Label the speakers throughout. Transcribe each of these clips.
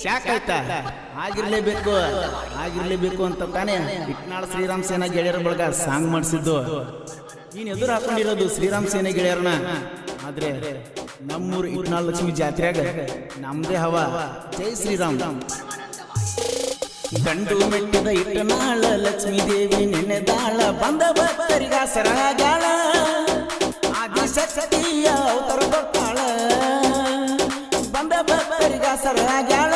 Speaker 1: Shock ಆಗಿರಲೇಬೇಕು, ಆಗಿರ್ಲೇಬೇಕು ಅಂತ ತಾನೇ ಇಟ್ನಾಳ ಶ್ರೀರಾಮ್ ಸೇನಾ ಗೆಳೆಯರ ಬಳಗ ಸಾಂಗ್ ಮಾಡಿಸಿದ್ದು. ನೀನ್ ಎದುರು ಹಾಕೊಂಡಿರೋದು ಶ್ರೀರಾಮ್ ಸೇನೆ ಗೆಳೆಯರನ್ನ. ಆದ್ರೆ ನಮ್ಮೂರು ಇಟ್ನಾಳ ಲಕ್ಷ್ಮಿ ಜಾತ್ರೆಯಾಗ ನಮ್ದೇ ಹವ. ಜೈ ಶ್ರೀರಾಮ್. ಗಂಡು ಮೆಟ್ಟಿದ ಇಟ್ಟನಾಳ ಲಕ್ಷ್ಮೀ ದೇವಿ ನೆನೆದಾಳ ಬಂದ ಭಕ್ತರಿಗ ಸರಗಾಳ ಆದಿಶಕ್ತಿಯ ಅವತಾರ ಕೊಟ್ಟಾಳ ಸರಗಾಳ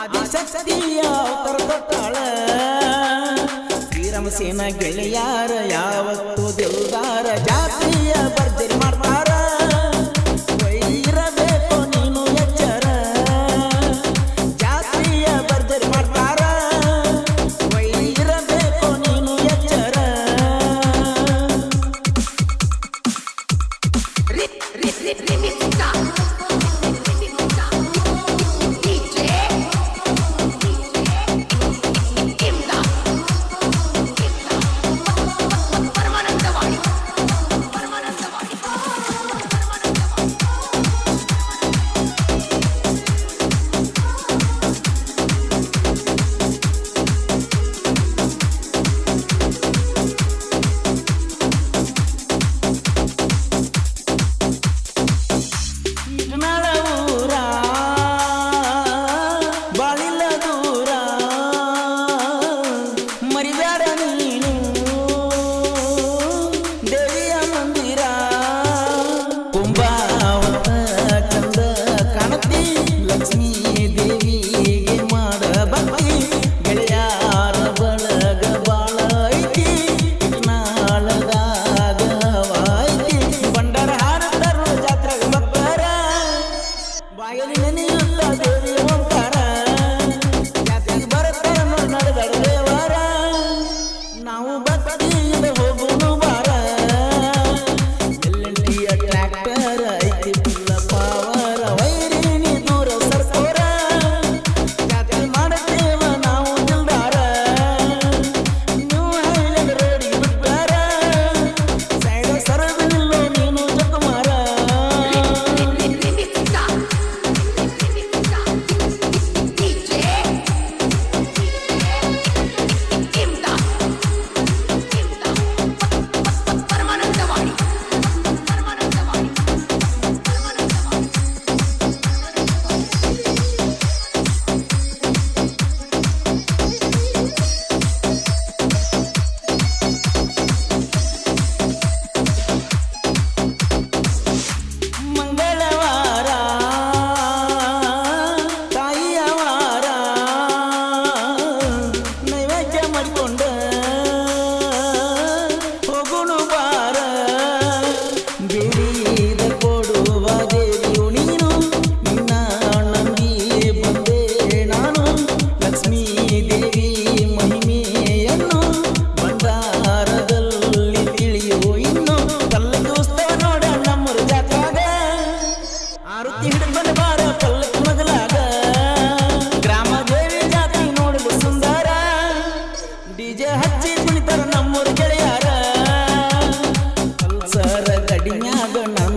Speaker 1: ಆದಿಶಕ್ತಿಯ ಅವತಾರ ಕೊಟ್ಟಾಳ ಶ್ರೀರಾಮ ಸೇನಾ ಗೆಳೆಯಾರ ಯಾವತ್ತು ಬಾಯಲಿ ನೆನೆಯುತ್ತ ದೇವಿ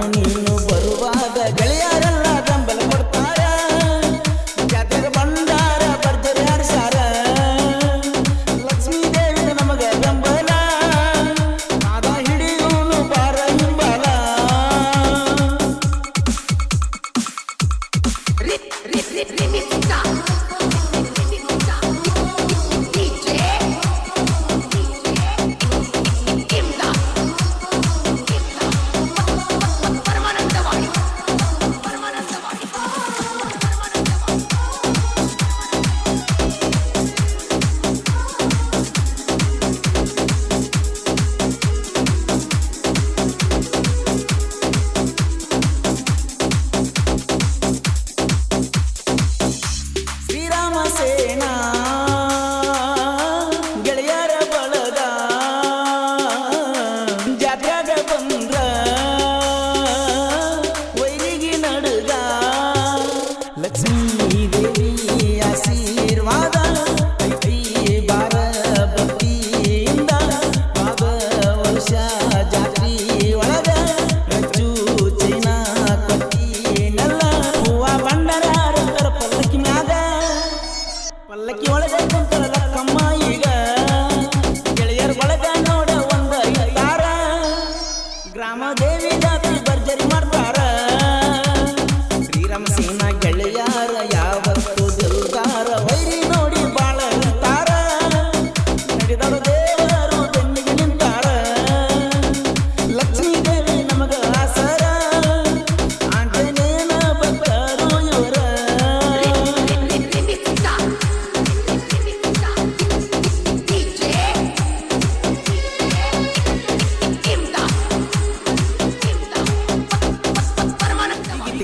Speaker 1: ನಾನು ಬರುವಾಗ ಗೆಳೆಯರೆಲ್ಲ ಬೆಂಬಲ ಕೊಡ್ತಾರ ಜಾತ್ರೆ ಬಂದಾರ ಭರ್ಜರಿ ಹರಿಸಾರ ಲಕ್ಷ್ಮೀ ದೇವಿ ನಮಗ ಬೆಂಬಲ ಪಾದ ಹಿಡಿಯೋನು ಬಾರ ಹಿಂಬಲ
Speaker 2: ಪರಮಾನಂದವಾಡಿ
Speaker 1: ಸೇನಾ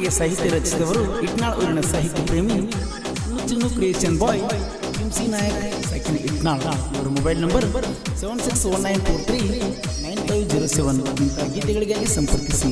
Speaker 1: ಗೀತೆಗೆ ಸಾಹಿತ್ಯ ರಚಿಸಿದವರು ಇಟ್ನಾಳ್ ಊರಿನ ಸಾಹಿತ್ಯ ಪ್ರೇಮಿ ನುಚ್ಚುನು ಕ್ರಿಯೇಷನ್ ಬಾಯ್ ಸಿ ನಾಯಕ್ ಸೆಕೆಂಡ್ ಇಟ್ನಾಳ್. ಇವರ mobile number seven six one nine four three nine five zero seven ಇಂಥ ಗೀತೆಗಳಿಗಾಗಿ ಸಂಪರ್ಕಿಸಿ.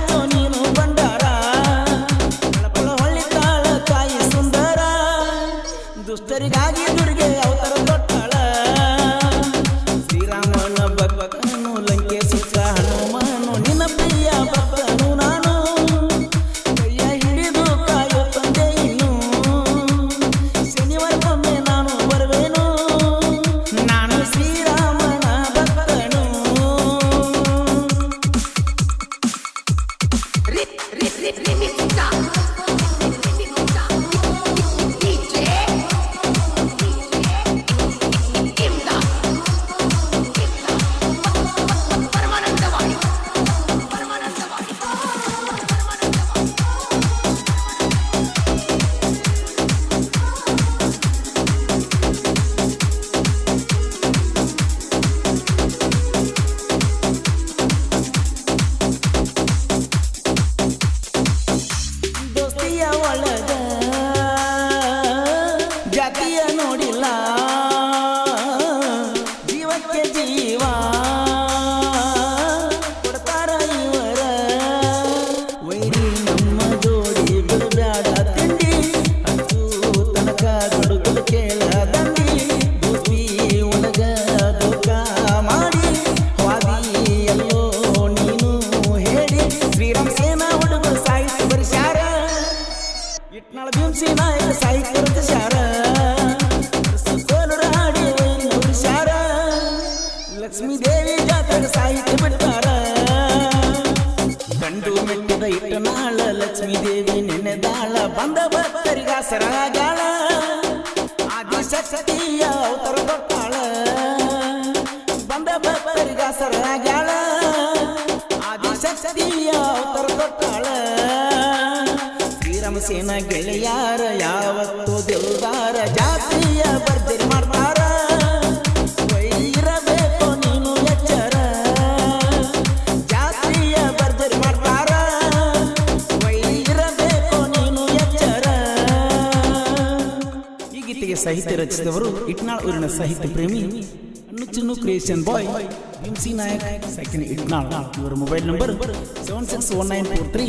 Speaker 1: ನೋಡಿಲ್ಲ ಲಕ್ಷ್ಮೀ ದೇವಿ ಜಾತಕ ಸಾಹಿತ್ಯ ಬಿಡ್ತಾರ ಗಂಡು ಮೆಟ್ಟಿದ ಇಟ್ಟನಾಳ ಲಕ್ಷ್ಮೀ ದೇವಿ ನೆನೆದಾಳ, ಬಂದ ಭಕ್ತರಿಗಾಸರಾಗಾಳ ಆದಿಶಕ್ತಿಯ ಅವತರ ಕೊಟ್ಟಾಳ ಬಂದ ಭಕ್ತರಿಗಾಸರಾಗಾಳ ಆದಿಶಕ್ತಿಯ ಅವತರ ಕೊಟ್ಟಾಳ ಶ್ರೀರಾಮಸೇನ ಗೆಳೆಯಾರ, ಯಾವತ್ತು ದೇವದಾರ. ಜಾತಿಯ ಸಾಹಿತ್ಯ ರಚಿಸಿದವರು ಇಟ್ನಾಳ್ ಊರಿನ ಸಾಹಿತ್ಯ ಪ್ರೇಮಿ ನುಚ್ಚುನು creation by Bhimsi Nayak second Itnal. ಇವರ mobile number seven six one nine four three